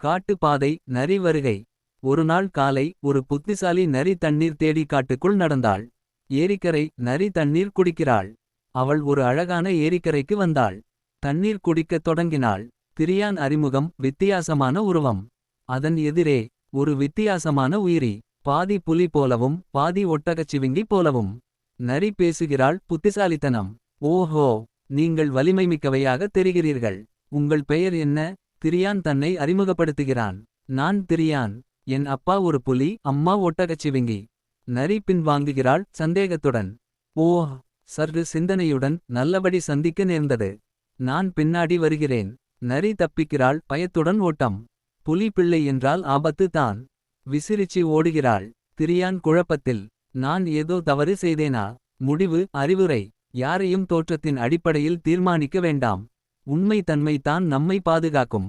காட்டுப்பாதை நரி வருகை. ஒரு நாள் காலை ஒரு புத்திசாலி நரி தண்ணீர் தேடி காட்டுக்குள் நடந்தாள். ஏரிக்கரை நரி தண்ணீர் குடிக்கிறாள். அவள் ஒரு அழகான ஏரிக்கரைக்கு வந்தாள். தண்ணீர் குடிக்கத் தொடங்கினாள். திரியான் அறிமுகம் வித்தியாசமான உருவம். அதன் எதிரே ஒரு வித்தியாசமான உயிரி. பாதி புலி போலவும் பாதி ஒட்டகச்சிவிங்கி போலவும். நரி பேசுகிறாள் புத்திசாலித்தனம். ஓஹோ நீங்கள் வலிமைமிக்கவையாக தெரிகிறீர்கள். உங்கள் பெயர் என்ன? திரியான் தன்னை அறிமுகப்படுத்துகிறான். நான் திரியான் என் அப்பா ஒரு புலி அம்மா ஒட்டகச்சிவிங்கி. நரி பின்வாங்குகிறாள் சந்தேகத்துடன். ஓ சற்று சிந்தனையுடன் நல்லபடி சந்திக்க நேர்ந்தது. நான் பின்னாடி வருகிறேன். நரி தப்பிக்கிறாள் பயத்துடன் ஓட்டம். புலி பிள்ளை என்றால் ஆபத்து தான். விசிறிச்சி ஓடுகிறாள். திரியான் குழப்பத்தில். நான் ஏதோ தவறு செய்தேனா? முடிவு அறிவுரை. யாரையும் தோற்றத்தின் அடிப்படையில் தீர்மானிக்க வேண்டாம். உண்மை தன்மை தான் நம்மை பாதுகாக்கும்.